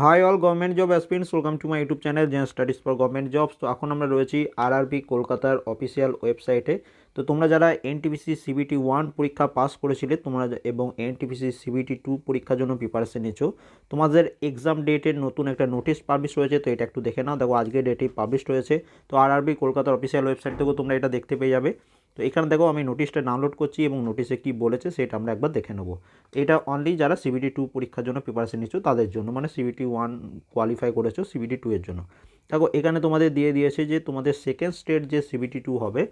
Hi all government job aspirants welcome to my YouTube channel zen studies for government jobs তো এখন আমরা রয়েছি RRB কলকাতার official ওয়েবসাইটে তো তোমরা যারা এনটিপিসি সিবিটি ওয়ান পরীক্ষা পাস করেছিলে, তোমরা এবং এনটিপিসি সিবিটি টু পরীক্ষার জন্য প্রিপারেশন নিচ্ছ তোমাদের এক্সাম ডেটের নতুন একটা নোটিশ পাবলিশ হয়েছে, তো এটা একটু দেখে নাও। দেখো, আজকের ডেটেই পাবলিশ হয়েছে। তো আরআরবি কলকাতার অফিসিয়াল ওয়েবসাইট থেকেও তোমরা এটা দেখতে পেয়ে যাবে। তো এখানে দেখো আমি নোটিশটা ডাউনলোড করছি এবং নোটিশে কী বলেছে সেটা আমরা একবার দেখে নেব। এটা অনলি যারা সিবিটি টু পরীক্ষার জন্য প্রিপারেশন নিচ্ছ, তাদের জন্য মানে সিবিটি ওয়ান কোয়ালিফাই করেছ সিবিটি টু এর জন্য। দেখো, এখানে তোমাদের দিয়ে দিয়েছে যে তোমাদের সেকেন্ড স্টেট যে সিবিটি টু হবে,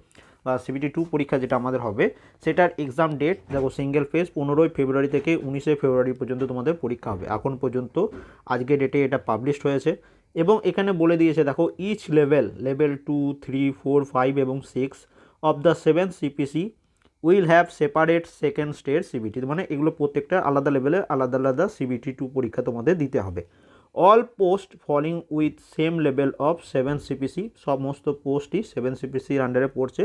বা সিবিটি টু পরীক্ষা যেটা আমাদের হবে, সেটার এক্সাম ডেট দেখো সিঙ্গেল ফেজ পনেরোই ফেব্রুয়ারি থেকে উনিশে ফেব্রুয়ারি পর্যন্ত তোমাদের পরীক্ষা হবে। এখন পর্যন্ত আজকে ডেটে এটা পাবলিশড হয়েছে। এবং এখানে বলে দিয়েছে, দেখো each level level two three four five এবং six of the seven CPC will have separate second stage CBT মানে এগুলো প্রত্যেকটা আলাদা লেভেলে আলাদা আলাদা সিবিটি টু পরীক্ষা তোমাদের দিতে হবে। All post falling with same level of seven CPC সমস্ত পোস্টই সেভেন সিপিসির আন্ডারে পড়ছে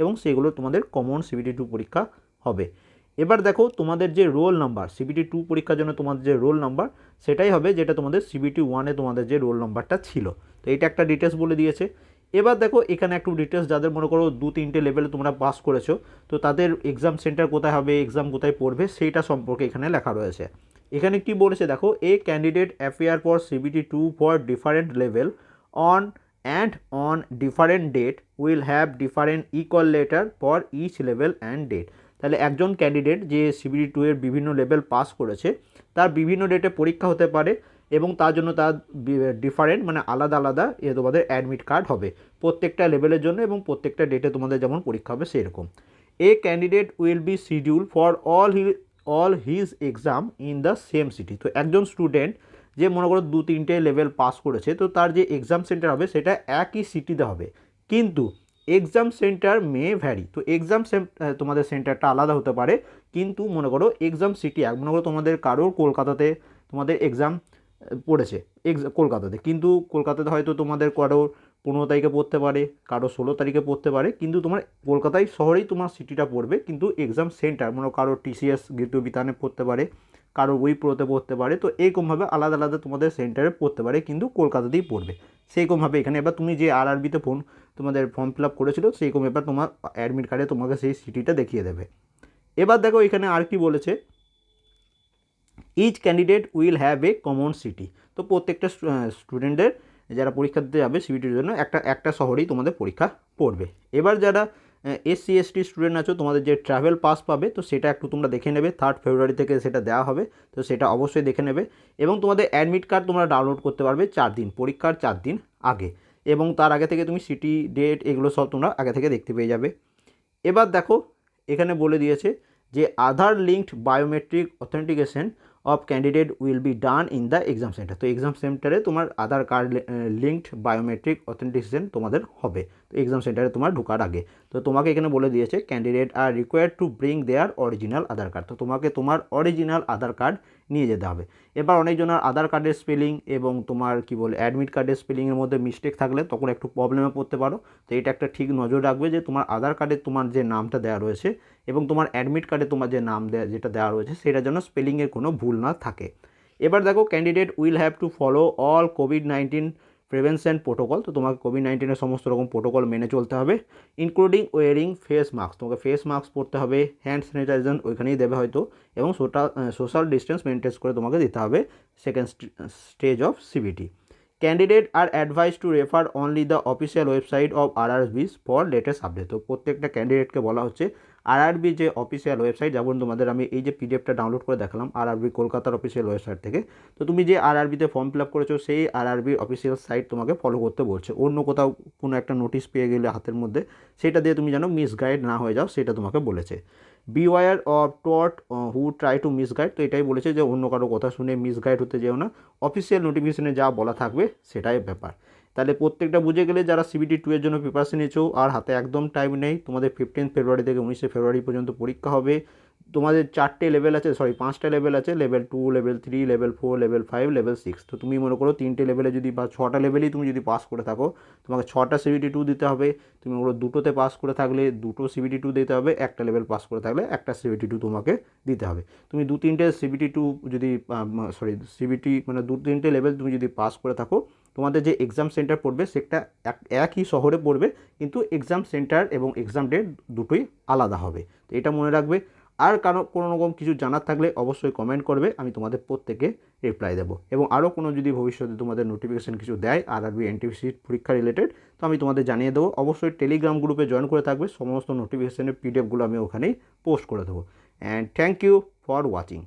এবং সেগুলো তোমাদের কমন সিবিটি টু পরীক্ষা হবে। এবার দেখো তোমাদের যে রোল নাম্বার সিবিটি টু পরীক্ষার জন্য তোমাদের যে রোল নাম্বার সেটাই হবে যেটা তোমাদের সিবিটি ওয়ানে তোমাদের যে রোল নাম্বারটা ছিল। তো এইটা একটা ডিটেলস বলে দিয়েছে। এবার দেখো, এখানে একটু ডিটেলস যাদের মনে করো দু, তিনটে লেভেলে তোমরা পাস করেছ, তো তাদের এক্সাম সেন্টার কোথায় হবে এক্সাম কোথায় পড়বে, সেইটা সম্পর্কে এখানে লেখা রয়েছে। এখানে কি বলেছে দেখো a candidate appear for CBT two for different level on and on different date will have different ecall letter for each level and date তাহলে একজন ক্যান্ডিডেট যে সিবিটি টু এর বিভিন্ন লেভেল পাস করেছে, তার বিভিন্ন ডেটে পরীক্ষা হতে পারে এবং তার জন্য তার ডিফারেন্ট মানে আলাদা আলাদা এ তোমাদের অ্যাডমিট কার্ড হবে। প্রত্যেকটা লেভেলের জন্য এবং প্রত্যেকটা ডেটে তোমাদের যেমন পরীক্ষা হবে সেরকম। A candidate will be schedule for all he all his exam in the same city তো একজন স্টুডেন্ট যে মনে করো দু, তিনটে লেভেল পাস করেছে, তো তার যে এক্সাম সেন্টার হবে সেটা একই সিটিতে হবে। কিন্তু এক্সাম সেন্টার মে ভ্যারি তো এক্সাম তোমাদের সেন্টারটা আলাদা হতে পারে। কিন্তু মনে করো এক্সাম সিটি এক, মনে করো তোমাদের কারোর কলকাতাতে তোমাদের এক্সাম পড়েছে এক্স কলকাতাতে। কিন্তু কলকাতাতে হয়তো তোমাদের কারোর পনেরো তারিখে পড়তে পারে, কারও ষোলো তারিখে পড়তে পারে, কিন্তু তোমার কলকাতায় শহরেই তোমার সিটিটা পড়বে, কিন্তু এক্সাম সেন্টার মনে করো কারও টিসিএস গীত বিতানে পড়তে পারে, কারও উইপ্রোতে পড়তে পারে, তো এরকমভাবে আলাদা আলাদা তোমাদের সেন্টারে পড়তে পারে, কিন্তু কলকাতাতেই পড়বে। সেইরকমভাবে এখানে এবার তুমি যে আর আরবিতে ফোন তোমাদের ফর্ম ফিল আপ করেছিল, সেইরকম এবার তোমার অ্যাডমিট কার্ডে তোমাকে সেই সিটিটা দেখিয়ে দেবে। এবার দেখো এখানে আর কি বলেছে each candidate will have a common city তো প্রত্যেকটা স্টুডেন্টদের যারা পরীক্ষা দিতে যাবে সিবিটির জন্য একটা একটা শহরেই তোমাদের পরীক্ষা পড়বে। এবার যারা এসসি এসটি স্টুডেন্ট আছো, তোমাদের যে ট্রাভেল পাস পাবে, তো সেটা একটু তোমরা দেখে নেবে। থার্ড ফেব্রুয়ারি থেকে সেটা দেওয়া হবে, তো সেটা অবশ্যই দেখে নেবে। এবং তোমাদের অ্যাডমিট কার্ড তোমরা ডাউনলোড করতে পারবে চার দিন, পরীক্ষার চার দিন আগে। এবং তার আগে থেকে তুমি সিটি ডেট এগুলো সব তোমরা আগে থেকে দেখতে পেয়ে যাবে। এবার দেখো, এখানে বলে দিয়েছে যে Aadhaar linked biometric authentication of candidate will be done in the exam centre তো এক্সাম সেন্টারে তোমার Aadhaar card linked biometric authentication তোমাদের হবে। তো এক্সাম সেন্টারে তোমার ঢোকার আগে। তো তোমাকে এখানে বলে দিয়েছে candidate are required to bring their original Aadhaar card তো তোমাকে তোমার অরিজিনাল আধার কার্ড নিয়ে যেতে হবে। এবার অনেকজনের আধার কার্ডের স্পেলিং এবং তোমার কি বলে অ্যাডমিট কার্ডের স্পেলিংয়ের মধ্যে মিস্টেক থাকলে তখন একটু প্রবলেমে পড়তে পারো। তো এটা একটা ঠিক নজর রাখবে যে তোমার আধার কার্ডে তোমার যে নামটা দেওয়া রয়েছে এবং তোমার অ্যাডমিট কার্ডে তোমার যে নাম দেয়া, যেটা দেওয়া রয়েছে সেটা যেন স্পেলিংয়ের কোনো ভুল না থাকে। এবার দেখো candidate will have to follow all COVID nineteen prevention protocol তো তোমাকে কোভিড নাইন্টিনের সমস্ত রকম প্রোটোকল মেনে চলতে হবে ইনক্লুডিং ওয়ারিং ফেস মাস্ক তোমাকে ফেস মাস্ক পরতে হবে হ্যান্ড স্যানিটাইজার ওইখানেই দেবে হয়তো, এবং সোটা সোশ্যাল ডিস্টেন্স মেনটেন করে তোমাকে দিতে হবে second stage of CBT candidate are advised to refer only the official website of RRBs for latest update তো প্রত্যেকটা ক্যান্ডিডেটকে বলা হচ্ছে আরআরবি যে অফিসিয়াল ওয়েবসাইট যেমন তোমাদের আমি এই যে পিডিএফটা ডাউনলোড করে দেখালাম আরআরবি কলকাতার অফিসিয়াল ওয়েবসাইট থেকে। তো তুমি যে আরআরবিতে ফর্ম ফিল আপ করেছ, সেই আরআরবি অফিসিয়াল সাইট তোমাকে ফলো করতে বলছে। অন্য কোথাও কোনো একটা নোটিশ পেয়ে গেলে হাতের মধ্যে, সেটা দিয়ে তুমি যেন মিসগাইড না হয়ে যাও, সেটা তোমাকে বলেছে। Beware of touts who try to misguide তো এটাই বলেছে যে অন্য কারও কথা শুনে মিসগাইড হতে যেও না। অফিসিয়াল নোটিফিকেশনে যা বলা থাকবে সেটাই ব্যাপার। তাহলে প্রত্যেকটা বুঝে গেলে যারা সিবিটি টু এর জন্য প্রিপারেশন নিয়েছো, আর হাতে একদম টাইম নেই, তোমাদের ফিফটিন ফেব্রুয়ারি থেকে উনিশে ফেব্রুয়ারি পর্যন্ত পরীক্ষা হবে। তোমাদের চারটে লেভেল আছে সরি পাঁচটা লেভেল আছে level two level three level four level five level six তো তুমি মনে করো তিনটে লেভেলে যদি বা ছটা লেভেলেই তুমি যদি পাস করে থাকো, তোমাকে ছটা সিবিটি টু দিতে হবে। তুমি ওগুলো দুটোতে পাস করে থাকলে দুটো সিবিটি টু দিতে হবে, একটা লেভেল পাস করে থাকলে একটা সিবিটি টু তোমাকে দিতে হবে। তুমি দু তিনটে সিবিটি টু যদি সরি সিবিটি মানে দু তিনটে লেভেল তুমি যদি পাস করে থাকো তোমাদের যে এক্সাম সেন্টার পড়বে, সেটা এক, একই শহরে পড়বে, কিন্তু এক্সাম সেন্টার এবং এক্সাম ডেট দুটোই আলাদা হবে। তো এটা মনে রাখবে। আর কারও, কোনো রকম কিছু জানার থাকলে অবশ্যই কমেন্ট করবে, আমি তোমাদের প্রত্যেকে রিপ্লাই দেবো। এবং আরও কোনো যদি ভবিষ্যতে তোমাদের নোটিফিকেশান কিছু দেয় আর আরবি এনটিপিসি পরীক্ষা রিলেটেড তো আমি তোমাদের জানিয়ে দেবো। অবশ্যই টেলিগ্রাম গ্রুপে জয়েন করে থাকবে, সমস্ত নোটিফিকেশানের পিডিএফগুলো আমি ওখানেই পোস্ট করে দেবো। And thank you for watching